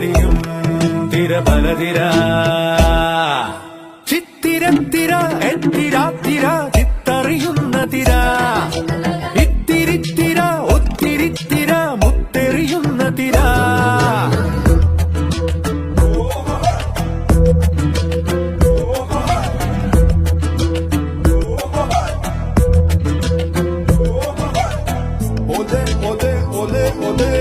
അലിയും തിര പലതിര ചിത്തിരത്തിര എത്തിരാത്തിര ചിത്തറിയുന്ന തിര. ഇത്തിരിത്തിര ഒത്തിരിത്തിര മുത്തെറിയുന്ന തിര. ഒതേ ഒതേ.